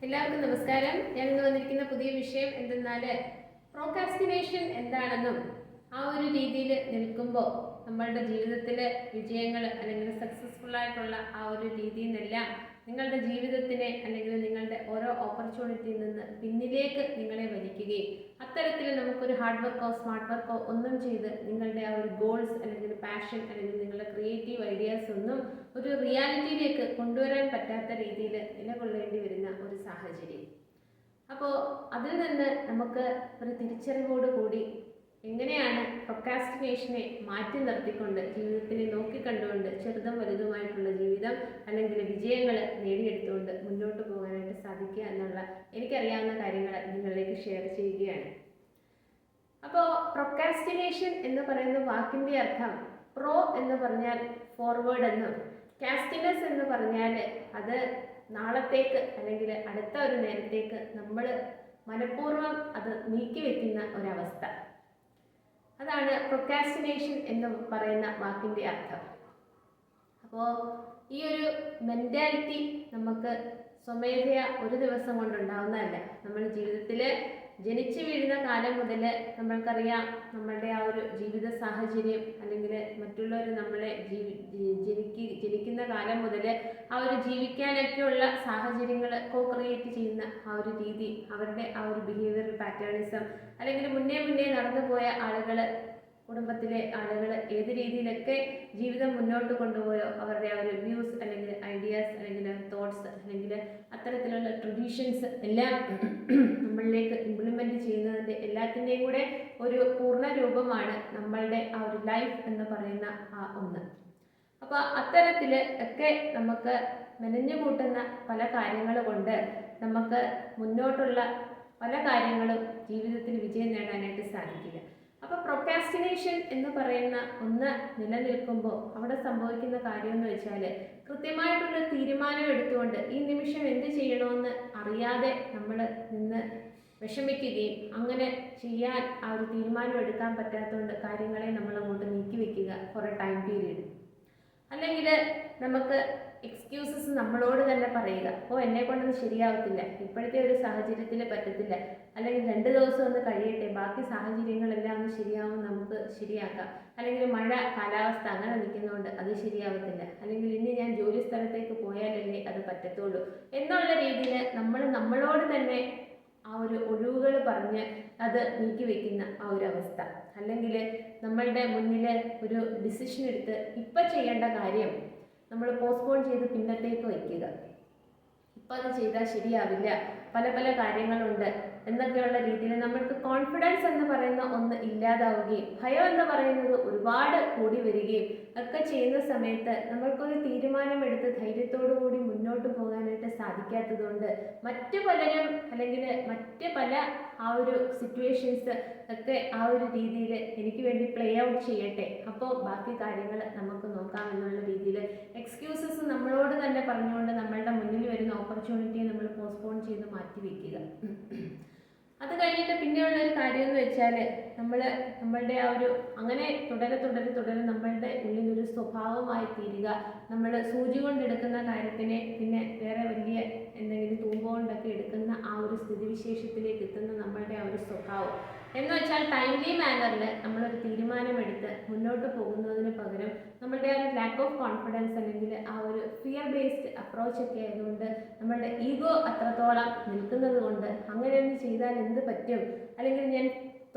എല്ലാവർക്കും നമസ്കാരം. ഞാൻ ഇന്ന് വന്നിരിക്കുന്ന പുതിയ വിഷയം എന്തെന്നാൽ പ്രോക്കാസ്റ്റിനേഷൻ എന്താണെന്നും ആ ഒരു രീതിയിൽ നിൽക്കുമ്പോൾ നമ്മളുടെ ജീവിതത്തിലെ വിജയങ്ങൾ അല്ലെങ്കിൽ സക്സസ്ഫുൾ ആയിട്ടുള്ള ആ ഒരു രീതിയിൽ നിന്നെല്ലാം നിങ്ങളുടെ ജീവിതത്തിനെ അല്ലെങ്കിൽ നിങ്ങളുടെ ഓരോ ഓപ്പർച്യൂണിറ്റിയിൽ നിന്ന് പിന്നിലേക്ക് നിങ്ങളെ വലിക്കുകയും അത്തരത്തിൽ നമുക്കൊരു ഹാർഡ് വർക്കോ സ്മാർട്ട് വർക്കോ ഒന്നും ചെയ്ത് നിങ്ങളുടെ ആ ഒരു ഗോൾസ് അല്ലെങ്കിൽ പാഷൻ അല്ലെങ്കിൽ നിങ്ങളുടെ ക്രിയേറ്റീവ് ഐഡിയാസ് ഒന്നും ഒരു റിയാലിറ്റിയിലേക്ക് കൊണ്ടുവരാൻ പറ്റാത്ത രീതിയിൽ നിലകൊള്ളേണ്ടി വരുന്ന ഒരു സാഹചര്യം. അപ്പോൾ അതിൽ നിന്ന് നമുക്ക് ഒരു തിരിച്ചറിവോട് കൂടി എങ്ങനെയാണ് പ്രൊക്കാസ്റ്റിനേഷനെ മാറ്റി നിർത്തിക്കൊണ്ട് ജീവിതത്തിനെ നോക്കിക്കണ്ടുകൊണ്ട് ചെറുതും വലുതുമായിട്ടുള്ള ജീവിതം അല്ലെങ്കിൽ വിജയങ്ങൾ നേടിയെടുത്തുകൊണ്ട് മുന്നോട്ട് പോകാനായിട്ട് സാധിക്കുക എന്നുള്ള എനിക്കറിയാവുന്ന കാര്യങ്ങൾ നിങ്ങളിലേക്ക് ഷെയർ ചെയ്യുകയാണ്. അപ്പോൾ പ്രൊക്കാസ്റ്റിനേഷൻ എന്ന് പറയുന്ന വാക്കിന്റെ അർത്ഥം പ്രോ എന്ന് പറഞ്ഞാൽ ഫോർവേഡ് എന്നും കാസ്റ്റിനസ് എന്ന് പറഞ്ഞാൽ അത് നാളത്തേക്ക് അല്ലെങ്കിൽ അടുത്ത ഒരു നേരത്തേക്ക് നമ്മൾ മനഃപൂർവം അത് നീക്കി വെക്കുന്ന ഒരവസ്ഥ. അതാണ് പ്രൊക്കാസ്റ്റിനേഷൻ എന്ന് പറയുന്ന വാക്കിന്റെ അർത്ഥം. അപ്പോൾ ഈ ഒരു മെന്റാലിറ്റി നമുക്ക് സ്വമേധയാ ഒരു ദിവസം കൊണ്ടുണ്ടാവുന്നതല്ല നമ്മുടെ ജീവിതത്തിൽ ജനിച്ചു വീഴുന്ന കാലം മുതൽ നമ്മൾക്കറിയാം നമ്മളുടെ ആ ഒരു ജീവിത സാഹചര്യം അല്ലെങ്കിൽ മറ്റുള്ളവർ നമ്മളെ ജീവി ജനിക്കുന്ന കാലം മുതൽ ആ ഒരു ജീവിക്കാനൊക്കെയുള്ള സാഹചര്യങ്ങൾ കോ ക്രിയേറ്റ് ചെയ്യുന്ന ആ ഒരു രീതി അവരുടെ ആ ഒരു ബിഹേവിയർ പാറ്റേണിസം അല്ലെങ്കിൽ മുന്നേ മുന്നേ നടന്നു പോയ ആളുകൾ കുടുംബത്തിലെ ആളുകൾ ഏത് രീതിയിലൊക്കെ ജീവിതം മുന്നോട്ട് കൊണ്ടുപോയോ അവരുടെ ആ ഒരു വ്യൂസ് അല്ലെങ്കിൽ ഐഡിയാസ് അല്ലെങ്കിൽ തോട്ട്സ് അല്ലെങ്കിൽ അത്തരത്തിലുള്ള ട്രഡീഷൻസ് എല്ലാം നമ്മളിലേക്ക് ഇംപ്ലിമെന്റ് ചെയ്യുന്നതിന്റെ എല്ലാത്തിന്റെയും കൂടെ ഒരു പൂർണ രൂപമാണ് നമ്മളുടെ ആ ഒരു ലൈഫ് എന്ന് പറയുന്ന ആ ഒന്ന്. അപ്പോൾ അത്തരത്തിൽ ഒക്കെ നമുക്ക് മെനഞ്ഞു കൂട്ടുന്ന പല കാര്യങ്ങൾ കൊണ്ട് നമുക്ക് മുന്നോട്ടുള്ള പല കാര്യങ്ങളും ജീവിതത്തിൽ വിജയം നേടാനായിട്ട് സാധിക്കില്ല. അപ്പോൾ പ്രൊക്കാസ്റ്റിനേഷൻ എന്ന് പറയുന്ന ഒന്ന് നിലനിൽക്കുമ്പോൾ അവിടെ സംഭവിക്കുന്ന കാര്യം എന്ന് വെച്ചാൽ കൃത്യമായിട്ടുള്ള തീരുമാനം എടുത്തുകൊണ്ട് ഈ നിമിഷം എന്ത് ചെയ്യണമെന്ന് അറിയാതെ നമ്മൾ നിന്ന് വിഷമിക്കുകയും അങ്ങനെ ചെയ്യാൻ ആ ഒരു തീരുമാനം എടുക്കാൻ പറ്റാത്തതുകൊണ്ട് കാര്യങ്ങളെ നമ്മൾ അങ്ങോട്ട് നീക്കി വെക്കുക കുറേ ടൈം പീരീഡ് അല്ലെങ്കിൽ നമുക്ക് എക്സ്ക്യൂസസ് നമ്മളോട് തന്നെ പറയുക ഓ എന്നെ കൊണ്ടൊന്നും ശരിയാവത്തില്ല. ഇപ്പോഴത്തെ ഒരു സാഹചര്യത്തിൽ പറ്റത്തില്ല. അല്ലെങ്കിൽ രണ്ട് ദിവസം ഒന്ന് കഴിയട്ടെ ബാക്കി സാഹചര്യങ്ങളെല്ലാം ഒന്ന് ശരിയാവും നമുക്ക് ശരിയാക്കാം. അല്ലെങ്കിൽ മഴ കാലാവസ്ഥ അങ്ങനെ നിൽക്കുന്നതുകൊണ്ട് അത് ശരിയാവത്തില്ല. അല്ലെങ്കിൽ ഇനി ഞാൻ ജോലി സ്ഥലത്തേക്ക് പോയാലല്ലേ അത് പറ്റത്തുള്ളൂ. എന്നുള്ള രീതിയിൽ നമ്മൾ നമ്മളോട് തന്നെ ആ ഒരു ഒഴിവുകൾ പറഞ്ഞ് അത് നീക്കി വെക്കുന്ന ആ ഒരു അവസ്ഥ. അല്ലെങ്കിൽ നമ്മളുടെ മുന്നിൽ ഒരു ഡിസിഷൻ എടുത്ത് ഇപ്പം ചെയ്യേണ്ട കാര്യം നമ്മൾ പോസ്റ്റ്പോൺ ചെയ്ത് പിന്നത്തേക്ക് വയ്ക്കുക. ഇപ്പം അത് ചെയ്താൽ ശരിയാവില്ല. പല പല കാര്യങ്ങളുണ്ട്. എന്നൊക്കെയുള്ള രീതിയിൽ നമ്മൾക്ക് കോൺഫിഡൻസ് എന്ന് പറയുന്ന ഒന്ന് ഇല്ലാതാവുകയും ഭയം എന്ന് പറയുന്നത് ഒരുപാട് കൂടി വരികയും ഒക്കെ ചെയ്യുന്ന സമയത്ത് നമ്മൾക്കൊരു തീരുമാനമെടുത്ത് ധൈര്യത്തോടു കൂടി മുന്നോട്ട് പോകാനായിട്ട് സാധിക്കാത്തതുകൊണ്ട് മറ്റു പലരും അല്ലെങ്കിൽ മറ്റ് പല ആ ഒരു സിറ്റുവേഷൻസ് ഒക്കെ ആ ഒരു രീതിയിൽ എനിക്ക് വേണ്ടി പ്ലേ ഔട്ട് ചെയ്യട്ടെ. അപ്പോൾ ബാക്കി കാര്യങ്ങൾ നമുക്ക് നോക്കാം എന്നുള്ള രീതിയിൽ എക്സ്ക്യൂസസ് നമ്മളോട് തന്നെ പറഞ്ഞുകൊണ്ട് നമ്മളുടെ മുന്നിൽ വരുന്ന ഓപ്പർച്യൂണിറ്റിയെ നമ്മൾ പോസ്റ്റ്പോൺ ചെയ്ത് മാറ്റി വയ്ക്കുക അത് കഴിഞ്ഞിട്ട് പിന്നെയുള്ള ഒരു കാര്യം എന്ന് വെച്ചാൽ നമ്മൾ നമ്മളുടെ ആ ഒരു അങ്ങനെ തുടരെ തുടരെ തുടരെ നമ്മളുടെ ഉള്ളിലൊരു സ്വഭാവമായി തീരുക. നമ്മൾ സൂചി കൊണ്ടെടുക്കുന്ന കാര്യത്തിനെ പിന്നെ വേറെ വലിയ എന്തെങ്കിലും തൂമ്പ കൊണ്ടൊക്കെ എടുക്കുന്ന ആ ഒരു സ്ഥിതിവിശേഷത്തിലേക്ക് എത്തുന്ന നമ്മളുടെ ആ ഒരു സ്വഭാവം. എന്ന് വെച്ചാൽ ടൈംലി മാനറിൽ നമ്മളൊരു തീരുമാനമെടുത്ത് മുന്നോട്ട് പോകുന്നതിന് പകരം നമ്മളുടെ ആ ഒരു ലാക്ക് ഓഫ് കോൺഫിഡൻസ് അല്ലെങ്കിൽ ആ ഒരു ഫിയർ ബേസ്ഡ് അപ്രോച്ച് ഒക്കെ ആയതുകൊണ്ട് നമ്മളുടെ ഈഗോ അത്രത്തോളം നിൽക്കുന്നത് കൊണ്ട് അങ്ങനെയൊന്നും ചെയ്താൽ എന്ത് പറ്റും? അല്ലെങ്കിൽ ഞാൻ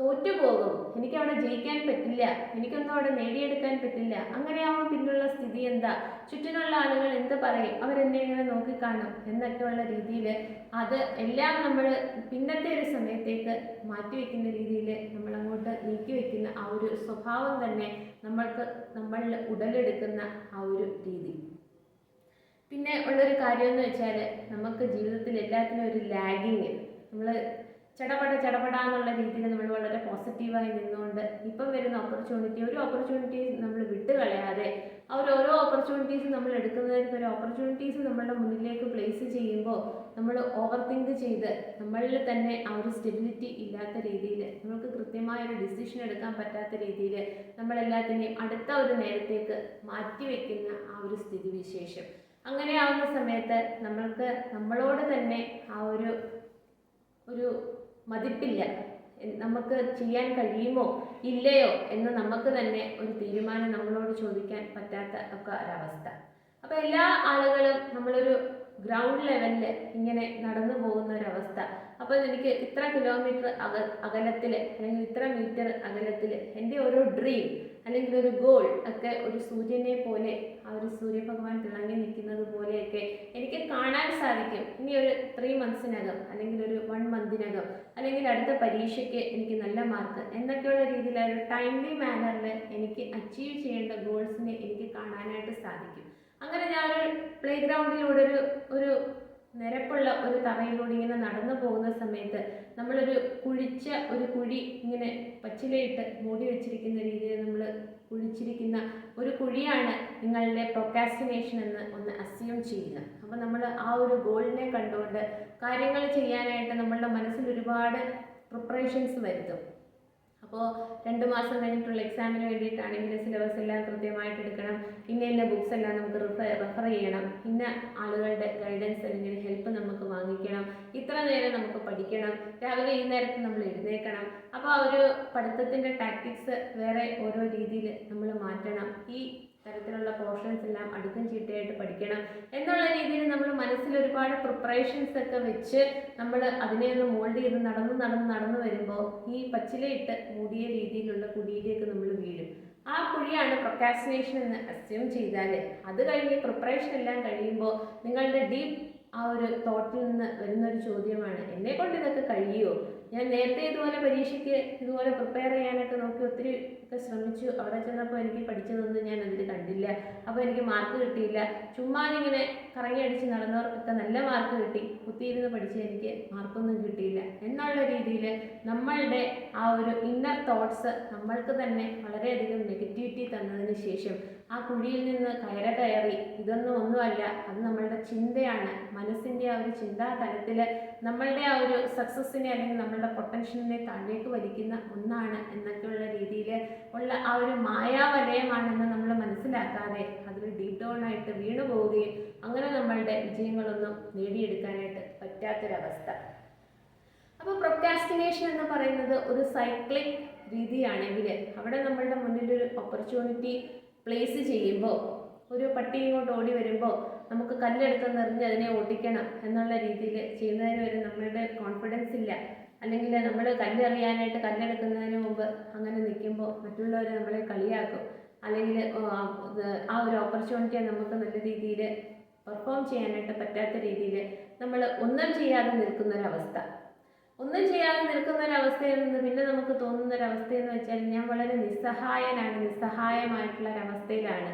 തോറ്റുപോകും. എനിക്ക് അവിടെ ജയിക്കാൻ പറ്റില്ല. എനിക്കൊന്നും അവിടെ നേടിയെടുക്കാൻ പറ്റില്ല. അങ്ങനെയാവുമ്പോൾ പിന്നുള്ള സ്ഥിതി എന്താ? ചുറ്റിനുള്ള ആളുകൾ എന്ത് പറയും? അവരെന്നെ ഇങ്ങനെ നോക്കിക്കാണും? എന്നൊക്കെയുള്ള രീതിയിൽ അത് എല്ലാം നമ്മൾ പിന്നത്തെ ഒരു സമയത്തേക്ക് മാറ്റിവെക്കുന്ന രീതിയിൽ നമ്മൾ അങ്ങോട്ട് നീക്കി വെക്കുന്ന ആ ഒരു സ്വഭാവം തന്നെ നമ്മൾക്ക് നമ്മളിൽ ഉടലെടുക്കുന്ന ആ ഒരു രീതി. പിന്നെ ഉള്ളൊരു കാര്യം എന്ന് വെച്ചാൽ നമുക്ക് ജീവിതത്തിൽ എല്ലാത്തിനും ഒരു ലാഗിങ് നമ്മൾ ചടപട ചടപട എന്നുള്ള രീതിയിൽ നമ്മൾ വളരെ പോസിറ്റീവായി നിന്നുകൊണ്ട് ഇപ്പം വരുന്ന ഓപ്പർച്യൂണിറ്റി ഒരു ഓപ്പർച്യൂണിറ്റീസ് നമ്മൾ വിട്ടുകളയാതെ ആ ഒരു ഓരോ ഓപ്പർച്യൂണിറ്റീസ് നമ്മൾ എടുക്കുന്നതിന് ഒരു ഓപ്പർച്യൂണിറ്റീസ് നമ്മളുടെ മുന്നിലേക്ക് പ്ലേസ് ചെയ്യുമ്പോൾ നമ്മൾ ഓവർ തിങ്ക് ചെയ്ത് നമ്മളിൽ തന്നെ ആ ഒരു സ്റ്റെബിലിറ്റി ഇല്ലാത്ത രീതിയിൽ നമുക്ക് കൃത്യമായ ഒരു ഡിസിഷൻ എടുക്കാൻ പറ്റാത്ത രീതിയിൽ നമ്മളെല്ലാത്തിനെയും അടുത്ത ഒരു നേരത്തേക്ക് മാറ്റി വെക്കുന്ന ആ ഒരു സ്ഥിതിവിശേഷം. അങ്ങനെ ആവുന്ന സമയത്ത് നമ്മൾക്ക് നമ്മളോട് തന്നെ ആ ഒരു ഒരു മതിപ്പില്ല. നമുക്ക് ചെയ്യാൻ കഴിയുമോ? ഇല്ലയോ? എന്ന് നമുക്ക് തന്നെ ഒരു തീരുമാനം നമ്മളോട് ചോദിക്കാൻ പറ്റാത്ത ഒക്കെ ഒരവസ്ഥ. അപ്പോൾ എല്ലാ ആളുകളും നമ്മളൊരു ഗ്രൗണ്ട് ലെവലിൽ ഇങ്ങനെ നടന്നു പോകുന്ന ഒരവസ്ഥ. അപ്പോൾ എനിക്ക് ഇത്ര കിലോമീറ്റർ അക അകലത്തിൽ അല്ലെങ്കിൽ ഇത്ര മീറ്റർ അകലത്തിൽ എന്റെ ഒരു ഡ്രീം അല്ലെങ്കിൽ ഒരു ഗോൾ ഒക്കെ ഒരു സൂര്യനെ പോലെ ആ ഒരു സൂര്യഭഗവാൻ തിളങ്ങി നിൽക്കുന്നത് പോലെയൊക്കെ എനിക്ക് കാണാൻ സാധിക്കും. ഇനി ഒരു ത്രീ മന്ത്സിനകം അല്ലെങ്കിൽ ഒരു വൺ മന്തിനകം അല്ലെങ്കിൽ അടുത്ത പരീക്ഷയ്ക്ക് എനിക്ക് നല്ല മാർക്ക് എന്നൊക്കെയുള്ള രീതിയിൽ ഒരു ടൈംലി മാനറിൽ എനിക്ക് അച്ചീവ് ചെയ്യേണ്ട ഗോൾസിനെ എനിക്ക് കാണാനായിട്ട് സാധിക്കും. അങ്ങനെ ഞാനൊരു പ്ലേ ഗ്രൗണ്ടിലൂടെ ഒരു ഒരു നിരപ്പുള്ള ഒരു തറയിലൂടെ ഇങ്ങനെ നടന്നു പോകുന്ന സമയത്ത് നമ്മളൊരു കുഴിച്ച ഒരു കുഴി ഇങ്ങനെ പച്ചിലയിട്ട് മൂടി വെച്ചിരിക്കുന്ന രീതിയിൽ നമ്മൾ കുഴിച്ചിരിക്കുന്ന ഒരു കുഴിയാണ് നിങ്ങളുടെ പ്രൊക്കാസ്റ്റിനേഷൻ എന്ന് ഒന്ന് അസ്യൂം ചെയ്യുക അപ്പോൾ നമ്മൾ ആ ഒരു ഗോളിനെ കണ്ടുകൊണ്ട് കാര്യങ്ങൾ ചെയ്യാനായിട്ട് നമ്മളുടെ മനസ്സിൽ ഒരുപാട് പ്രിപ്പറേഷൻസ് വരുത്തും. അപ്പോൾ രണ്ട് മാസം കഴിഞ്ഞിട്ടുള്ള എക്സാമിന് വേണ്ടിയിട്ടാണെങ്കിൽ സിലബസ് എല്ലാം കൃത്യമായിട്ട് എടുക്കണം. ഇന്ന ഇന്ന ബുക്സ് എല്ലാം നമുക്ക് റിഫർ റെഫർ ചെയ്യണം. ഇന്ന ആളുകളുടെ ഗൈഡൻസ് അല്ലെങ്കിൽ ഹെൽപ്പ് നമുക്ക് വാങ്ങിക്കണം. ഇത്ര നേരം നമുക്ക് പഠിക്കണം. രാവിലെ ഈ നേരത്ത് നമ്മൾ എഴുന്നേക്കണം. അപ്പോൾ ആ ഒരു പഠിത്തത്തിന്റെ ടാക്ടിക്സ് വേറെ ഓരോ രീതിയിൽ നമ്മൾ മാറ്റണം. ഈ തരത്തിലുള്ള പോർഷൻസ് എല്ലാം അടുക്കും ചിട്ടയായിട്ട് പഠിക്കണം. എന്നുള്ള രീതിയിൽ നമ്മൾ മനസ്സിൽ ഒരുപാട് പ്രിപ്പറേഷൻസ് ഒക്കെ വെച്ച് നമ്മൾ അതിനെ ഒന്ന് മോൾഡ് ചെയ്ത് നടന്ന് നടന്ന് നടന്ന് വരുമ്പോൾ ഈ പച്ചിലയിട്ട് മൂടിയ രീതിയിലുള്ള കുഴിയിലേക്ക് നമ്മൾ വീഴും. ആ കുഴിയാണ് പ്രൊക്കാസിനേഷൻ എന്ന് അസ്യൂം ചെയ്താൽ അത് കഴിഞ്ഞ് പ്രിപ്പറേഷൻ എല്ലാം കഴിയുമ്പോൾ നിങ്ങളുടെ ഡീപ്പ് ആ ഒരു തോട്ടിൽ നിന്ന് വരുന്ന ഒരു ചോദ്യമാണ് എന്നെ കൊണ്ട് ഇതൊക്കെ കഴിയുമോ ഞാൻ നേരത്തെ ഇതുപോലെ പരീക്ഷയ്ക്ക് ഇതുപോലെ പ്രിപ്പയർ ചെയ്യാനൊക്കെ നോക്കി ഒത്തിരി ഒക്കെ ശ്രമിച്ചു. അവിടെ ചെന്നപ്പോൾ എനിക്ക് പഠിച്ചതൊന്നും ഞാൻ അതിൽ കണ്ടില്ല. അപ്പോൾ എനിക്ക് മാർക്ക് കിട്ടിയില്ല. ചുമ്മാ ഇങ്ങനെ കറങ്ങി അടിച്ച് നടന്നവർക്കൊക്കെ നല്ല മാർക്ക് കിട്ടി. കുത്തിയിരുന്ന് പഠിച്ച് എനിക്ക് മാർക്കൊന്നും കിട്ടിയില്ല. എന്നുള്ള രീതിയിൽ നമ്മളുടെ ആ ഒരു ഇന്നർ തോട്ട്സ് നമ്മൾക്ക് തന്നെ വളരെയധികം നെഗറ്റിവിറ്റി തന്നതിന് ശേഷം ആ കുഴിയിൽ നിന്ന് കയറ കയറി ഇതൊന്നും ഒന്നുമല്ല. അത് നമ്മളുടെ ചിന്തയാണ്. മനസ്സിന്റെ ആ ഒരു ചിന്താ തലത്തിൽ നമ്മളുടെ ആ ഒരു സക്സസ്സിനെ അല്ലെങ്കിൽ നമ്മളുടെ പൊട്ടൻഷ്യലിനെ താഴേക്ക് വലിക്കുന്ന ഒന്നാണ് എന്നൊക്കെയുള്ള രീതിയിൽ ഉള്ള ആ ഒരു മായാവലയമാണെന്ന് നമ്മൾ മനസ്സിലാക്കാതെ അതിൽ ആയിട്ട് വീണു പോവുകയും അങ്ങനെ നമ്മളുടെ വിജയങ്ങളൊന്നും നേടിയെടുക്കാനായിട്ട് പറ്റാത്തൊരവസ്ഥ. അപ്പോൾ പ്രൊക്കാസ്റ്റിനേഷൻ എന്ന് പറയുന്നത് ഒരു സൈക്ലിക് രീതിയാണെങ്കിൽ അവിടെ നമ്മളുടെ മുന്നിൽ ഒരു ഓപ്പർച്യൂണിറ്റി പ്ലേസ് ചെയ്യുമ്പോൾ ഒരു പട്ടി ഇങ്ങോട്ട് ഓടി വരുമ്പോൾ നമുക്ക് കല്ലെടുത്ത് നിറഞ്ഞ് അതിനെ ഓടിക്കണം എന്നുള്ള രീതിയിൽ ചെയ്യുന്നതിന് വരെ നമ്മളുടെ കോൺഫിഡൻസ് ഇല്ല. അല്ലെങ്കിൽ നമ്മൾ കല്ലെറിയാനായിട്ട് കല്ലെടുക്കുന്നതിന് മുമ്പ് അങ്ങനെ നിൽക്കുമ്പോൾ മറ്റുള്ളവർ നമ്മളെ കളിയാക്കും. അല്ലെങ്കിൽ ആ ഒരു ഓപ്പർച്യൂണിറ്റിയെ നമുക്ക് നല്ല രീതിയിൽ പെർഫോം ചെയ്യാനായിട്ട് പറ്റാത്ത രീതിയിൽ നമ്മൾ ഒന്നും ചെയ്യാതെ നിൽക്കുന്നൊരവസ്ഥ. ഒന്നും ചെയ്യാതെ നിൽക്കുന്ന ഒരവസ്ഥയിൽ നിന്ന് പിന്നെ നമുക്ക് തോന്നുന്ന ഒരവസ്ഥയെന്ന് വെച്ചാൽ ഞാൻ വളരെ നിസ്സഹായനാണ് നിസ്സഹായമായിട്ടുള്ള ഒരവസ്ഥയിലാണ്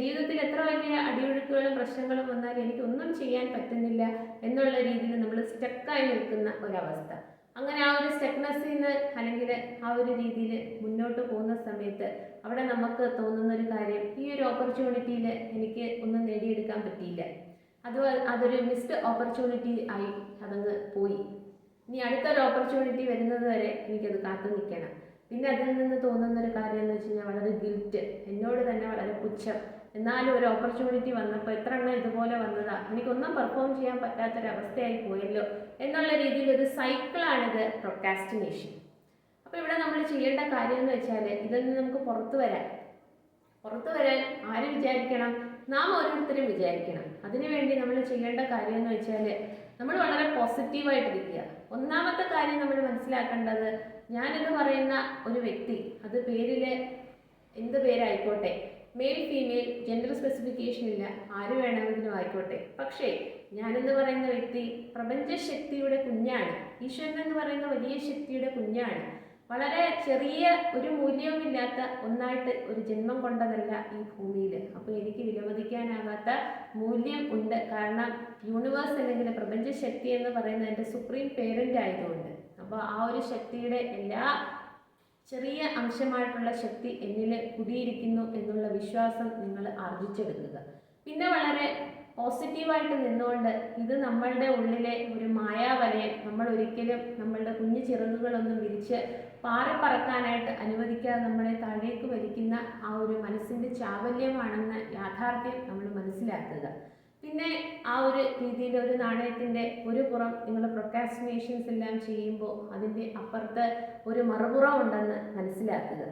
ജീവിതത്തിൽ എത്ര വലിയ അടിയൊഴുക്കുകളും പ്രശ്നങ്ങളും വന്നാലും എനിക്ക് ഒന്നും ചെയ്യാൻ പറ്റുന്നില്ല എന്നുള്ള രീതിയിൽ നമ്മൾ സ്റ്റക്കായി നിൽക്കുന്ന ഒരവസ്ഥ. അങ്ങനെ ആ ഒരു സ്റ്റക്നെസ്സിൽ നിന്ന് അല്ലെങ്കിൽ ആ ഒരു രീതിയിൽ മുന്നോട്ട് പോകുന്ന സമയത്ത് അവിടെ നമുക്ക് തോന്നുന്ന ഒരു കാര്യം ഈ ഒരു ഓപ്പർച്യൂണിറ്റിയിൽ എനിക്ക് ഒന്നും നേടിയെടുക്കാൻ പറ്റിയില്ല. അത് അതൊരു മിസ്ഡ് ഓപ്പർച്യൂണിറ്റി ആയി അതങ്ങ് പോയി. ഇനി അടുത്തൊരു ഓപ്പർച്യൂണിറ്റി വരുന്നത് വരെ എനിക്കത് കാത്തു നിൽക്കണം. പിന്നെ അതിൽ നിന്ന് തോന്നുന്ന ഒരു കാര്യം എന്ന് വെച്ച് കഴിഞ്ഞാൽ വളരെ ഗിൽറ്റ് എന്നോട് തന്നെ വളരെ പുച്ഛം. എന്നാലും ഒരു ഓപ്പർച്യൂണിറ്റി വന്നപ്പോൾ എത്ര എണ്ണം ഇതുപോലെ വന്നതാ? എനിക്കൊന്നും പെർഫോം ചെയ്യാൻ പറ്റാത്തൊരവസ്ഥയായി പോയല്ലോ. എന്നുള്ള രീതിയിൽ ഒരു സൈക്കിളാണിത് പ്രൊക്കാസ്റ്റിനേഷൻ അപ്പോൾ ഇവിടെ നമ്മൾ ചെയ്യേണ്ട കാര്യം എന്ന് വെച്ചാൽ ഇതിൽ നിന്ന് നമുക്ക് പുറത്തു വരാൻ. പുറത്തു വരാൻ ആര് വിചാരിക്കണം? നാം ഓരോരുത്തരും വിചാരിക്കണം. അതിനുവേണ്ടി നമ്മൾ ചെയ്യേണ്ട കാര്യം എന്ന് വെച്ചാൽ നമ്മൾ വളരെ പോസിറ്റീവായിട്ടിരിക്കുക ഒന്നാമത്തെ കാര്യം നമ്മൾ മനസ്സിലാക്കേണ്ടത് ഞാനെന്ന് പറയുന്ന ഒരു വ്യക്തി അത് പേരിൽ എന്ത് പേരായിക്കോട്ടെ? മെയിൽ ഫീമെയിൽ ജെൻഡർ സ്പെസിഫിക്കേഷൻ ഇല്ല. ആര് വേണമെങ്കിലും ആയിക്കോട്ടെ. പക്ഷേ ഞാനെന്ന് പറയുന്ന വ്യക്തി പ്രപഞ്ചശക്തിയുടെ കുഞ്ഞാണ്. ഈശ്വരൻ എന്ന് പറയുന്ന വലിയ ശക്തിയുടെ കുഞ്ഞാണ്. വളരെ ചെറിയ ഒരു മൂല്യവുമില്ലാത്ത ഒന്നായിട്ട് ഒരു ജന്മം കൊണ്ടതല്ല ഈ ഭൂമിയിൽ അപ്പോൾ എനിക്ക് വിലമതിക്കാനാകാത്ത മൂല്യം ഉണ്ട്. കാരണം യൂണിവേഴ്സ് അല്ലെങ്കിൽ പ്രപഞ്ചശക്തി എന്ന് പറയുന്നത് എന്റെ സുപ്രീം പേരന്റ് ആയതുകൊണ്ട്. അപ്പോൾ ആ ഒരു ശക്തിയുടെ എല്ലാ ചെറിയ അംശമായിട്ടുള്ള ശക്തി എന്നിൽ കുടിയിരിക്കുന്നു എന്നുള്ള വിശ്വാസം നിങ്ങൾ ആർജിച്ചെടുക്കുക. പിന്നെ വളരെ പോസിറ്റീവായിട്ട് നിന്നുകൊണ്ട് ഇത് നമ്മളുടെ ഉള്ളിലെ ഒരു മായാവലയം നമ്മൾ ഒരിക്കലും നമ്മളുടെ കുഞ്ഞു ചിറകുകളൊന്നും വിരിച്ച് പാറിപ്പറക്കാനായിട്ട് അനുവദിക്കാതെ നമ്മളെ താഴേക്ക് വലിക്കുന്ന ആ ഒരു മനസ്സിന്റെ ചാവല്യമാണെന്ന യാഥാർത്ഥ്യം നമ്മൾ മനസ്സിലാക്കുക. പിന്നെ ആ ഒരു രീതിയിൽ ഒരു നാണയത്തിന്റെ ഒരു പുറം നിങ്ങൾ പ്രൊക്കാസ്റ്റിനേഷൻസ് എല്ലാം ചെയ്യുമ്പോൾ അതിന്റെ അപ്പുറത്ത് ഒരു മറുപുറം ഉണ്ടെന്ന് മനസ്സിലാക്കുക.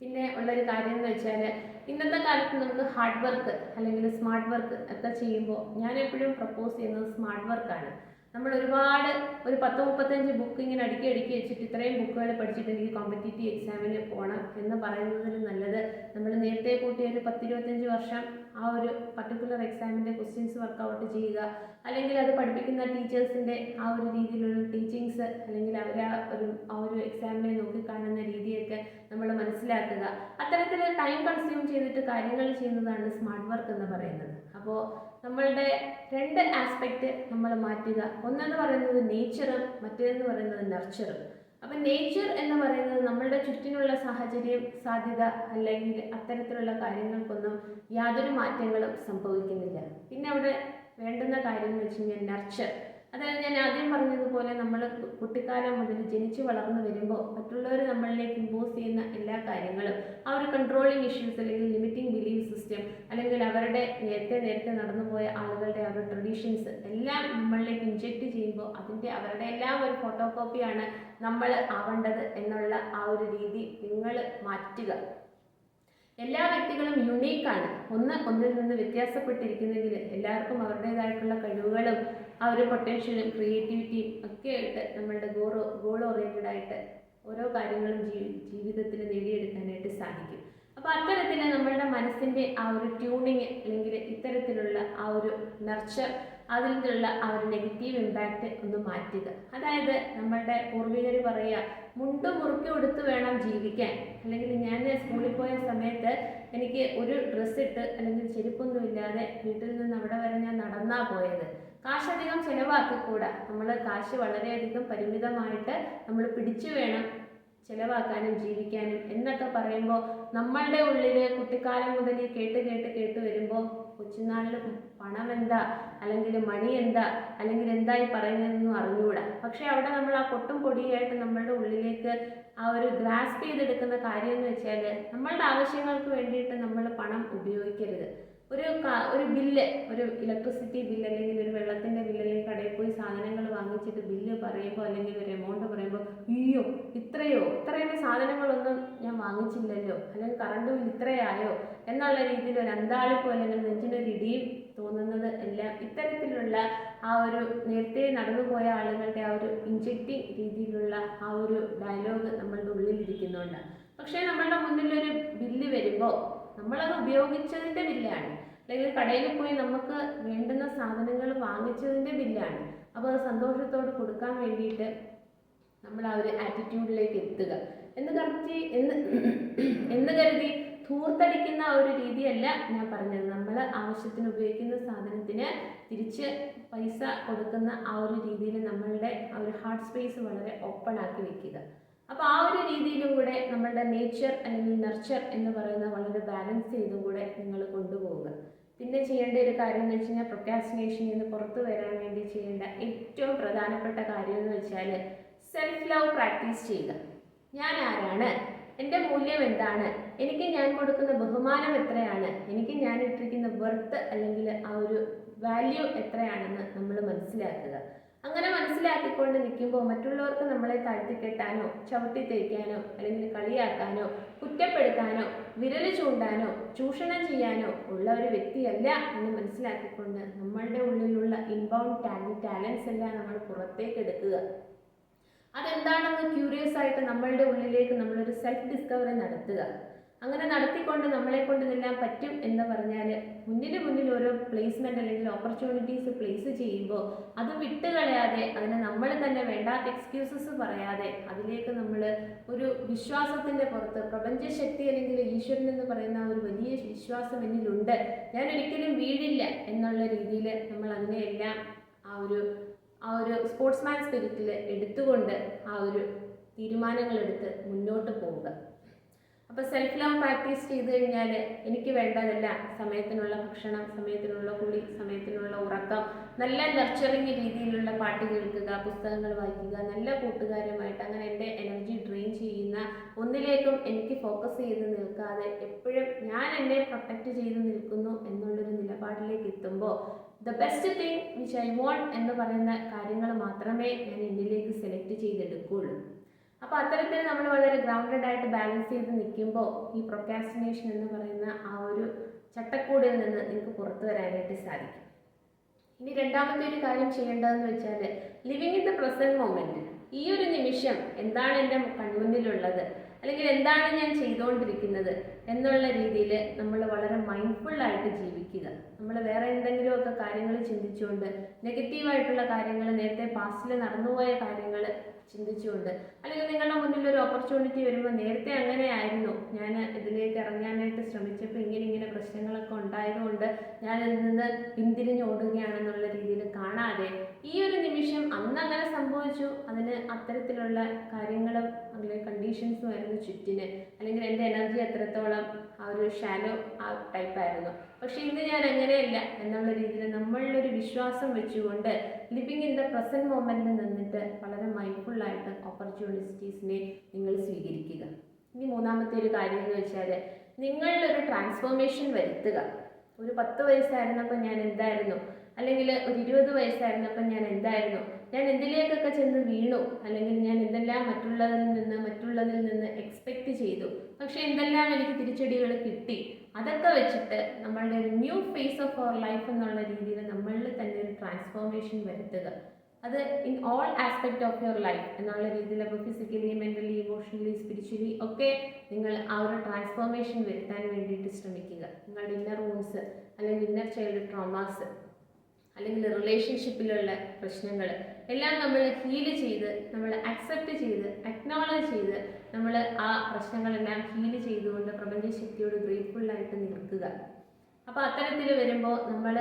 പിന്നെ ഉള്ളൊരു കാര്യം എന്ന് വെച്ചാൽ ഇന്നത്തെ കാലത്ത് നമുക്ക് ഹാർഡ് വർക്ക് അല്ലെങ്കിൽ സ്മാർട്ട് വർക്ക് ഒക്കെ ചെയ്യുമ്പോൾ ഞാൻ എപ്പോഴും പ്രപ്പോസ് ചെയ്യുന്നത് സ്മാർട്ട് വർക്കാണ് നമ്മൾ ഒരുപാട് ഒരു പത്ത് മുപ്പത്തഞ്ച് ബുക്ക് ഇങ്ങനെ അടുക്കി അടുക്കി വെച്ചിട്ട് ഇത്രയും ബുക്കുകൾ പഠിച്ചിട്ട് എനിക്ക് കോമ്പറ്റേറ്റീവ് എക്സാമിന് പോകണം എന്ന് പറയുന്നതിന് നല്ലത് നമ്മൾ നേരത്തെ കൂട്ടിയ ഒരു പത്തിരുപത്തഞ്ച് വർഷം ആ ഒരു പർട്ടിക്കുലർ എക്സാമിന്റെ ക്വസ്റ്റ്യൻസ് വർക്കൗട്ട് ചെയ്യുക. അല്ലെങ്കിൽ അത് പഠിപ്പിക്കുന്ന ടീച്ചേഴ്സിന്റെ ആ ഒരു രീതിയിലുള്ള ടീച്ചിങ്സ് അല്ലെങ്കിൽ അവർ ആ ഒരു ആ ഒരു എക്സാമിനെ നോക്കിക്കാണുന്ന രീതിയൊക്കെ നമ്മൾ മനസ്സിലാക്കുക. അത്തരത്തിൽ ടൈം കൺസ്യൂം ചെയ്തിട്ട് കാര്യങ്ങൾ ചെയ്യുന്നതാണ് സ്മാർട്ട് വർക്ക് എന്ന് പറയുന്നത്. അപ്പോൾ നമ്മളുടെ രണ്ട് ആസ്പെക്റ്റ് നമ്മൾ മാറ്റുക. ഒന്നെന്ന് പറയുന്നത് നേച്ചറും മറ്റേതെന്ന് പറയുന്നത് നർച്ചറും അപ്പം നേച്ചർ എന്ന് പറയുന്നത് നമ്മളുടെ ചുറ്റിനുള്ള സാഹചര്യം സാധ്യത അല്ലെങ്കിൽ അത്തരത്തിലുള്ള കാര്യങ്ങൾക്കൊന്നും യാതൊരു മാറ്റങ്ങളും സംഭവിക്കുന്നില്ല. പിന്നെ അവിടെ വേണ്ടുന്ന കാര്യം എന്ന് വെച്ച് കഴിഞ്ഞാൽ നർച്ചർ അതായത് ഞാൻ ആദ്യം പറഞ്ഞതുപോലെ നമ്മൾ കുട്ടിക്കാലം മുതൽ ജനിച്ചു വളർന്നു വരുമ്പോൾ മറ്റുള്ളവർ നമ്മളിലേക്ക് ഇമ്പോസ് ചെയ്യുന്ന എല്ലാ കാര്യങ്ങളും ആ ഒരു കൺട്രോളിങ് ഇഷ്യൂസ് അല്ലെങ്കിൽ ലിമിറ്റിംഗ് ബിലീഫ് സിസ്റ്റം അല്ലെങ്കിൽ അവരുടെ നേരത്തെ നേരത്തെ നടന്നുപോയ ആളുകളുടെ ഒരു ട്രഡീഷൻസ് എല്ലാം നമ്മളിലേക്ക് ഇൻജെക്റ്റ് ചെയ്യുമ്പോൾ അതിന്റെ അവരുടെ എല്ലാം ഒരു ഫോട്ടോ കോപ്പിയാണ് നമ്മൾ ആവേണ്ടത് എന്നുള്ള ആ ഒരു രീതി നിങ്ങൾ മാറ്റുക. എല്ലാ വ്യക്തികളും യുണീക്കാണ് ഒന്ന് ഒന്നിൽ നിന്ന് വ്യത്യാസപ്പെട്ടിരിക്കുന്നെങ്കിൽ എല്ലാവർക്കും അവരുടേതായിട്ടുള്ള കഴിവുകളും ആ ഒരു പൊട്ടൻഷ്യലും ക്രിയേറ്റിവിറ്റിയും ഒക്കെ ആയിട്ട് നമ്മളുടെ ഗോൾ ഗോൾ ഓറിയന്റഡ് ആയിട്ട് ഓരോ കാര്യങ്ങളും ജീവി ജീവിതത്തിൽ നേടിയെടുക്കാനായിട്ട് സാധിക്കും. അപ്പോൾ അത്തരത്തിൽ നമ്മളുടെ മനസ്സിന്റെ ആ ഒരു ട്യൂണിങ് അല്ലെങ്കിൽ ഇത്തരത്തിലുള്ള ആ ഒരു നർച്ചർ അതിൽ നിന്നുള്ള ആ ഒരു നെഗറ്റീവ് ഇമ്പാക്റ്റ് ഒന്ന് മാറ്റുക. അതായത് നമ്മളുടെ പൂർവികർ പറയുക മുണ്ട് മുറുക്കി കൊടുത്ത് വേണം ജീവിക്കാൻ. അല്ലെങ്കിൽ ഞാൻ സ്കൂളിൽ പോയ സമയത്ത് എനിക്ക് ഒരു ഡ്രസ്സ് ഇട്ട് അല്ലെങ്കിൽ ചെരുപ്പൊന്നും ഇല്ലാതെ വീട്ടിൽ നിന്ന് അവിടെ വരെ ഞാൻ നടന്നാ പോയത്. കാശധികം ചിലവാക്കിക്കൂടാ. നമ്മൾ കാശ് വളരെയധികം പരിമിതമായിട്ട് നമ്മൾ പിടിച്ചു വേണം ചിലവാക്കാനും ജീവിക്കാനും എന്നൊക്കെ പറയുമ്പോൾ നമ്മളുടെ ഉള്ളിൽ കുട്ടിക്കാലം മുതൽ കേട്ട് കേട്ട് കേട്ട് വരുമ്പോൾ കൊച്ചുനാളിൽ പണം എന്താ അല്ലെങ്കിൽ മണി എന്താ അല്ലെങ്കിൽ എന്തായി പറയുന്നതെന്നും അറിഞ്ഞുകൂടാ പക്ഷേ അവിടെ നമ്മൾ ആ കൊട്ടും പൊടിയായിട്ട് നമ്മളുടെ ഉള്ളിലേക്ക് ആ ഒരു ഗ്രാസ്പ് ചെയ്തെടുക്കുന്ന കാര്യം എന്ന് വെച്ചാൽ നമ്മളുടെ ആവശ്യങ്ങൾക്ക് വേണ്ടിയിട്ട് നമ്മൾ പണം ഉപയോഗിക്കരുത്. ഒരു ഒരു ബില്ല് ഒരു ഇലക്ട്രിസിറ്റി ബില്ല് അല്ലെങ്കിൽ ഒരു വെള്ളത്തിന്റെ ബില്ല് അല്ലെങ്കിൽ കടയിൽ പോയി സാധനങ്ങൾ വാങ്ങിച്ചിട്ട് ബില്ല് പറയുമ്പോൾ അല്ലെങ്കിൽ ഒരു എമൗണ്ട് പറയുമ്പോൾ അയ്യോ ഇത്രയോ ഇത്രയുടെ സാധനങ്ങളൊന്നും ഞാൻ വാങ്ങിച്ചില്ലല്ലോ അല്ലെങ്കിൽ കറണ്ട് ബിൽ ഇത്രയായോ എന്നുള്ള രീതിയിൽ ഒരു അന്താളിപ്പോ അല്ലെങ്കിൽ നെഞ്ചിനൊരു ഇടിയും തോന്നുന്നത് എല്ലാം ഇത്തരത്തിലുള്ള ആ ഒരു നേരത്തെ നടന്നുപോയ ആളുകളുടെ ആ ഒരു ഇൻജക്റ്റിംഗ് രീതിയിലുള്ള ആ ഒരു ഡയലോഗ് നമ്മളുടെ ഉള്ളിലിരിക്കുന്നുണ്ട്. പക്ഷേ നമ്മളുടെ മുന്നിൽ ഒരു ബില്ല് വരുമ്പോൾ നമ്മളത് ഉപയോഗിച്ചതിന്റെ ബില്ലാണ്. അല്ലെങ്കിൽ കടയിൽ പോയി നമുക്ക് വേണ്ടുന്ന സാധനങ്ങൾ വാങ്ങിച്ചതിന്റെ ബില്ലാണ്. അപ്പോൾ അത് സന്തോഷത്തോട് കൊടുക്കാൻ വേണ്ടിയിട്ട് നമ്മൾ ആ ഒരു ആറ്റിറ്റ്യൂഡിലേക്ക് എത്തുക. എന്ന് കറക്റ്റ് എന്ന് എന്ന് കരുതി ധൂർത്തടിക്കുന്ന ഒരു രീതിയല്ല ഞാൻ പറഞ്ഞത്. നമ്മൾ ആവശ്യത്തിന് ഉപയോഗിക്കുന്ന സാധനത്തിന് തിരിച്ച് പൈസ കൊടുക്കുന്ന ആ ഒരു രീതിയിൽ നമ്മളുടെ ആ ഒരു ഹാർട്ട് സ്പേസ് വളരെ ഓപ്പൺ ആക്കി വെക്കുക. അപ്പോൾ ആ ഒരു രീതിയിലും കൂടെ നമ്മളുടെ നേച്ചർ അല്ലെങ്കിൽ നർച്ചർ എന്ന് പറയുന്ന വളരെ ബാലൻസ് ചെയ്തും കൂടെ നിങ്ങൾ കൊണ്ടുപോവുക. പിന്നെ ചെയ്യേണ്ട ഒരു കാര്യം എന്ന് വെച്ച് കഴിഞ്ഞാൽ പ്രൊക്കാസിനേഷനിൽ നിന്ന് പുറത്തു വരാൻ വേണ്ടി ചെയ്യേണ്ട ഏറ്റവും പ്രധാനപ്പെട്ട കാര്യം എന്ന് വെച്ചാൽ സെൽഫ് ലവ് പ്രാക്ടീസ് ചെയ്യുക. ഞാൻ ആരാണ്? എന്റെ മൂല്യം എന്താണ്? എനിക്ക് ഞാൻ കൊടുക്കുന്ന ബഹുമാനം എത്രയാണ്? എനിക്ക് ഞാൻ ഇട്ടിരിക്കുന്ന വെർത്ത് അല്ലെങ്കിൽ ആ ഒരു വാല്യൂ എത്രയാണെന്ന് നമ്മൾ മനസ്സിലാക്കുക. അങ്ങനെ മനസ്സിലാക്കിക്കൊണ്ട് നിൽക്കുമ്പോൾ മറ്റുള്ളവർക്ക് നമ്മളെ താഴ്ത്തിക്കെട്ടാനോ ചവിട്ടി തേക്കാനോ അല്ലെങ്കിൽ കളിയാക്കാനോ കുറ്റപ്പെടുത്താനോ വിരൽ ചൂണ്ടാനോ ചൂഷണം ചെയ്യാനോ ഉള്ള ഒരു വ്യക്തിയല്ല എന്ന് മനസ്സിലാക്കിക്കൊണ്ട് നമ്മളുടെ ഉള്ളിലുള്ള ഇൻബൗണ്ട് ടാലന്റ് ടാലൻസ് എല്ലാം നമ്മൾ പുറത്തേക്ക് എടുക്കുക. അതെന്താണെന്ന് ക്യൂരിയസ് ആയിട്ട് നമ്മളുടെ ഉള്ളിലേക്ക് നമ്മളൊരു സെൽഫ് ഡിസ്കവറി നടത്തുക. അങ്ങനെ നടത്തിക്കൊണ്ട് നമ്മളെ കൊണ്ട് ഇതെല്ലാം പറ്റും എന്ന് പറഞ്ഞാൽ മുന്നിൽ മുന്നിൽ ഓരോ പ്ലേസ്മെന്റ് അല്ലെങ്കിൽ ഓപ്പർച്യൂണിറ്റീസ് പ്ലേസ് ചെയ്യുമ്പോൾ അത് വിട്ടുകളയാതെ അതിന് നമ്മൾ തന്നെ വേണ്ടാത്ത എക്സ്ക്യൂസസ് പറയാതെ അതിലേക്ക് നമ്മൾ ഒരു വിശ്വാസത്തിന്റെ പുറത്ത് പ്രപഞ്ചശക്തി അല്ലെങ്കിൽ ഈശ്വരൻ എന്ന് പറയുന്ന ഒരു വലിയ വിശ്വാസം എന്നിലുണ്ട്. ഞാൻ ഒരിക്കലും വീഴില്ല എന്നുള്ള രീതിയിൽ നമ്മൾ അതിനെയെല്ലാം ആ ഒരു ആ ഒരു സ്പോർട്സ്മാൻ സ്പിരിറ്റിൽ എടുത്തുകൊണ്ട് ആ ഒരു തീരുമാനങ്ങളെടുത്ത് മുന്നോട്ട് പോവുക. അപ്പോൾ സെൽഫ് ലവ് പ്രാക്ടീസ് ചെയ്ത് കഴിഞ്ഞാൽ എനിക്ക് വേണ്ടതല്ല സമയത്തിനുള്ള ഭക്ഷണം സമയത്തിനുള്ള കുളി സമയത്തിനുള്ള ഉറക്കം നല്ല നർച്ചറിങ് രീതിയിലുള്ള പാട്ട് കേൾക്കുക പുസ്തകങ്ങൾ വായിക്കുക നല്ല കൂട്ടുകാരുമായിട്ട് അങ്ങനെ എന്റെ എനർജി ഡ്രെയിൻ ചെയ്യുന്ന ഒന്നിലേക്കും എനിക്ക് ഫോക്കസ് ചെയ്ത് നിൽക്കാതെ എപ്പോഴും ഞാൻ എന്നെ പ്രൊട്ടക്റ്റ് ചെയ്ത് നിൽക്കുന്നു എന്നുള്ളൊരു നിലപാടിലേക്ക് എത്തുമ്പോൾ the best thing which I want എന്ന് പറയുന്ന കാര്യങ്ങൾ മാത്രമേ ഞാൻ എന്നിലേക്ക് സെലക്ട് ചെയ്തെടുക്കുകയുള്ളൂ അപ്പോൾ അത്തരത്തിൽ നമ്മൾ വളരെ ഗ്രൗണ്ടഡ് ആയിട്ട് ബാലൻസ് ചെയ്ത് നിൽക്കുമ്പോൾ ഈ പ്രൊക്കാസ്റ്റിനേഷൻ എന്ന് പറയുന്ന ആ ഒരു ചട്ടക്കൂടിൽ നിന്ന് നിങ്ങൾക്ക് പുറത്തു വരാനായിട്ട് സാധിക്കും. ഇനി രണ്ടാമത്തെ ഒരു കാര്യം ചെയ്യേണ്ടതെന്ന് വെച്ചാൽ living in the present moment ഈ ഒരു നിമിഷം എന്താണ് എന്റെ കൺമുന്നിലുള്ളത്? അല്ലെങ്കിൽ എന്താണ് ഞാൻ ചെയ്തുകൊണ്ടിരിക്കുന്നത് എന്നുള്ള രീതിയിൽ നമ്മൾ വളരെ മൈൻഡ്ഫുള്ളായിട്ട് ജീവിക്കുക. നമ്മൾ വേറെ എന്തെങ്കിലുമൊക്കെ കാര്യങ്ങൾ ചിന്തിച്ചുകൊണ്ട് നെഗറ്റീവായിട്ടുള്ള കാര്യങ്ങൾ നേരത്തെ പാസ്റ്റിൽ നടന്നുപോയ കാര്യങ്ങൾ ചിന്തിച്ചുകൊണ്ട്. അല്ലെങ്കിൽ നിങ്ങളുടെ മുന്നിൽ ഒരു ഓപ്പർച്യൂണിറ്റി വരുമ്പോൾ നേരത്തെ അങ്ങനെ ആയിരുന്നു ഞാൻ ഇതിലേക്ക് ഇറങ്ങാനായിട്ട് ശ്രമിച്ചപ്പോൾ ഇങ്ങനെ ഇങ്ങനെ പ്രശ്നങ്ങളൊക്കെ ഉണ്ടായതുകൊണ്ട് ഞാൻ ഇതിൽ നിന്ന് പിന്തിരിഞ്ഞ് ഓടുകയാണെന്നുള്ള രീതിയിൽ കാണാതെ ഈ ഒരു നിമിഷം അന്ന് അങ്ങനെ സംഭവിച്ചു. അതിന് അത്തരത്തിലുള്ള കാര്യങ്ങളും അല്ലെങ്കിൽ കണ്ടീഷൻസ് ആയിരുന്നു ചുറ്റിന് അല്ലെങ്കിൽ എന്റെ എനർജി എത്രത്തോളം ആ ഒരു ഷാലോ ആ ടൈപ്പായിരുന്നു പക്ഷെ ഇന്ന് ഞാൻ അങ്ങനെയല്ല എന്നുള്ള രീതിയിൽ നമ്മളിലൊരു വിശ്വാസം വെച്ചുകൊണ്ട് ലിവിങ് ഇൻ ദ പ്രസന്റ് മൊമെന്റിൽ നിന്നിട്ട് വളരെ മൈൻഡ്ഫുള്ളായിട്ട് ഓപ്പർച്യൂണിറ്റീസിനെ നിങ്ങൾ സ്വീകരിക്കുക. ഇനി മൂന്നാമത്തെ ഒരു കാര്യം എന്ന് വെച്ചാൽ നിങ്ങളിലൊരു ട്രാൻസ്ഫോർമേഷൻ വരുത്തുക. ഒരു പത്ത് വയസ്സായിരുന്നപ്പോൾ ഞാൻ എന്തായിരുന്നു? അല്ലെങ്കിൽ ഒരു ഇരുപത് വയസ്സായിരുന്നപ്പോൾ ഞാൻ എന്തായിരുന്നു? ഞാൻ എന്തിലേക്കൊക്കെ ചെന്ന് വീണു അല്ലെങ്കിൽ ഞാൻ എന്തെല്ലാം മറ്റുള്ളതിൽ നിന്ന് മറ്റുള്ളതിൽ നിന്ന് എക്സ്പെക്റ്റ് ചെയ്തു പക്ഷെ എന്തെല്ലാം എനിക്ക് തിരിച്ചടികൾ കിട്ടി അതൊക്കെ വെച്ചിട്ട് നമ്മളുടെ ഒരു new phase of our life എന്നുള്ള രീതിയിൽ നമ്മളിൽ തന്നെ ഒരു ട്രാൻസ്ഫോർമേഷൻ വരുത്തുക. അത് in all aspect of your life എന്നുള്ള രീതിയിൽ അപ്പോൾ ഫിസിക്കലി മെന്റലി ഇമോഷണലി സ്പിരിച്വലി ഒക്കെ നിങ്ങൾ ആ ഒരു ട്രാൻസ്ഫോർമേഷൻ വരുത്താൻ വേണ്ടിയിട്ട് ശ്രമിക്കുക. നിങ്ങളുടെ ഇന്നർ വൂൺസ് അല്ലെങ്കിൽ ഇന്നർ ചൈൽഡ് ട്രോമാസ് അല്ലെങ്കിൽ റിലേഷൻഷിപ്പിലുള്ള പ്രശ്നങ്ങൾ. എല്ലാം നമ്മൾ ഹീൽ ചെയ്ത് നമ്മൾ അക്സെപ്റ്റ് ചെയ്ത് അക്നോളജ് ചെയ്ത് നമ്മൾ ആ പ്രശ്നങ്ങളെല്ലാം ഹീൽ ചെയ്തുകൊണ്ട് പ്രപഞ്ചശക്തിയോട് ഗ്രേറ്റ്ഫുള്ളായിട്ട് നിൽക്കുക. അപ്പോൾ അത്തരത്തിൽ വരുമ്പോൾ നമ്മൾ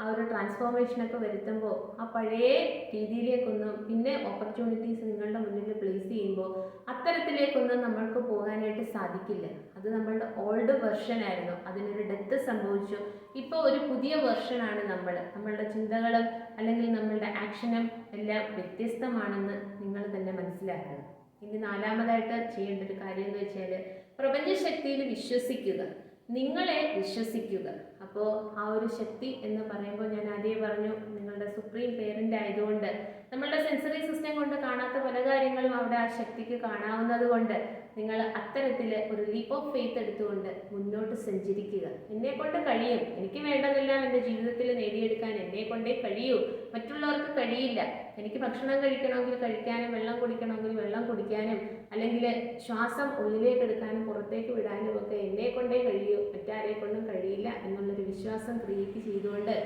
ആ ഒരു ട്രാൻസ്ഫോർമേഷൻ ഒക്കെ വരുത്തുമ്പോൾ ആ പഴയ രീതിയിലേക്കൊന്നും പിന്നെ ഓപ്പർച്യൂണിറ്റീസ് നിങ്ങളുടെ മുന്നിൽ പ്ലേസ് ചെയ്യുമ്പോൾ അത്തരത്തിലേക്കൊന്നും നമ്മൾക്ക് പോകാനായിട്ട് സാധിക്കില്ല. അത് നമ്മളുടെ ഓൾഡ് വെർഷൻ ആയിരുന്നു. അതിനൊരു ഡെത്ത് സംഭവിച്ചു. ഇപ്പോൾ ഒരു പുതിയ വെർഷനാണ് നമ്മൾ നമ്മളുടെ ചിന്തകളും അല്ലെങ്കിൽ നമ്മളുടെ ആക്ഷനും എല്ലാം വ്യത്യസ്തമാണെന്ന് നിങ്ങൾ തന്നെ മനസ്സിലാക്കണം. ഇനി നാലാമതായിട്ട് ചെയ്യേണ്ട ഒരു കാര്യം എന്ന് വെച്ചാൽ പ്രപഞ്ചശക്തിയിൽ വിശ്വസിക്കുക. നിങ്ങളെ വിശ്വസിക്കുക. അപ്പോൾ ആ ഒരു ശക്തി എന്ന് പറയുമ്പോൾ ഞാൻ ആദ്യം പറഞ്ഞു നിങ്ങളുടെ സുപ്രീം പേരന്റ് ആയതുകൊണ്ട് നമ്മളുടെ സെൻസറി സിസ്റ്റം കൊണ്ട് കാണാത്ത പല കാര്യങ്ങളും അവിടെ ആ ശക്തിക്ക് കാണാവുന്നത് കൊണ്ട് നിങ്ങൾ അത്തരത്തിൽ ഒരു ലീപ്പ് ഓഫ് ഫെയ്ത്ത് എടുത്തുകൊണ്ട് മുന്നോട്ട് സഞ്ചരിക്കുക. എന്നെ കൊണ്ട് കഴിയും. എനിക്ക് വേണ്ടതെല്ലാം എന്റെ ജീവിതത്തിൽ നേടിയെടുക്കാൻ എന്നെ കൊണ്ടേ കഴിയൂ. മറ്റുള്ളവർക്ക് കഴിയില്ല. എനിക്ക് ഭക്ഷണം കഴിക്കണമെങ്കിൽ കഴിക്കാനും വെള്ളം കുടിക്കണമെങ്കിൽ വെള്ളം കുടിക്കാനും അല്ലെങ്കിൽ ശ്വാസം ഉള്ളിലേക്ക് എടുക്കാനും പുറത്തേക്ക് വിടാനും ഒക്കെ എന്നെ കൊണ്ടേ കഴിയൂ. മറ്റാരെ കൊണ്ടും കഴിയില്ല എന്നുള്ളൊരു വിശ്വാസം ക്രിയേറ്റ് ചെയ്തുകൊണ്ട്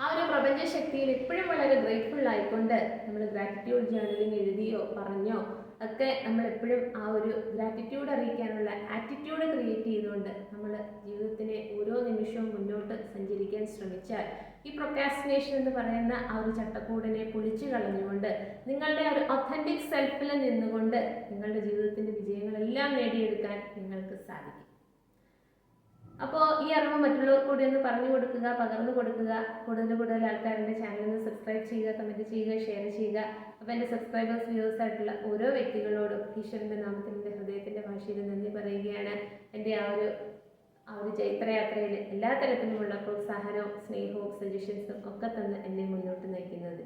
ആ ഒരു പ്രപഞ്ചശക്തിയിൽ എപ്പോഴും വളരെ ഗ്രേറ്റ്ഫുൾ ആയിക്കൊണ്ട് നമ്മൾ ഗ്രാറ്റിറ്റ്യൂഡ് ജേർണലിംഗ് എഴുതിയോ പറഞ്ഞോ ഒക്കെ നമ്മൾ എപ്പോഴും ആ ഒരു ഗ്രാറ്റിറ്റ്യൂഡ് അറിയിക്കാനുള്ള ആറ്റിറ്റ്യൂഡ് ക്രിയേറ്റ് ചെയ്തുകൊണ്ട് നമ്മൾ ജീവിതത്തിലെ ഓരോ നിമിഷവും മുന്നോട്ട് സഞ്ചരിക്കാൻ ശ്രമിച്ചാൽ ഈ പ്രൊക്കാസ്റ്റിനേഷൻ എന്ന് പറയുന്ന ആ ഒരു ചട്ടക്കൂടിനെ പൊളിച്ചു കളഞ്ഞുകൊണ്ട് നിങ്ങളുടെ ഒരു ഒത്തന്റിക് സെൽഫിൽ നിന്നുകൊണ്ട് നിങ്ങളുടെ ജീവിതത്തിന്റെ വിജയങ്ങളെല്ലാം നേടിയെടുക്കാൻ നിങ്ങൾക്ക് സാധിക്കും. അപ്പോൾ ഈ അറിവ് മറ്റുള്ളവർക്ക് കൂടി ഒന്ന് പറഞ്ഞു കൊടുക്കുക പകർന്നു കൊടുക്കുക. കൂടുതൽ കൂടുതൽ എന്റെ ഒന്ന് സബ്സ്ക്രൈബ് ചെയ്യുക കമന്റ് ചെയ്യുക ഷെയർ ചെയ്യുക. അപ്പോൾ എന്റെ സബ്സ്ക്രൈബേഴ്സ് വ്യൂവേഴ്സ് ആയിട്ടുള്ള ഓരോ വ്യക്തികളോടും ഈശ്വരന്റെ നാമത്തിൽ എന്റെ ഹൃദയത്തിന്റെ ഭാഷയിൽ നന്ദി പറയുകയാണ്. എന്റെ ആ ഒരു ആ ഒരു ചൈത്രയാത്രയിൽ എല്ലാ തരത്തിലുമുള്ള പ്രോത്സാഹനവും സ്നേഹവും സജഷൻസും ഒക്കെ തന്ന് എന്നെ മുന്നോട്ട് നയിക്കുന്നത്.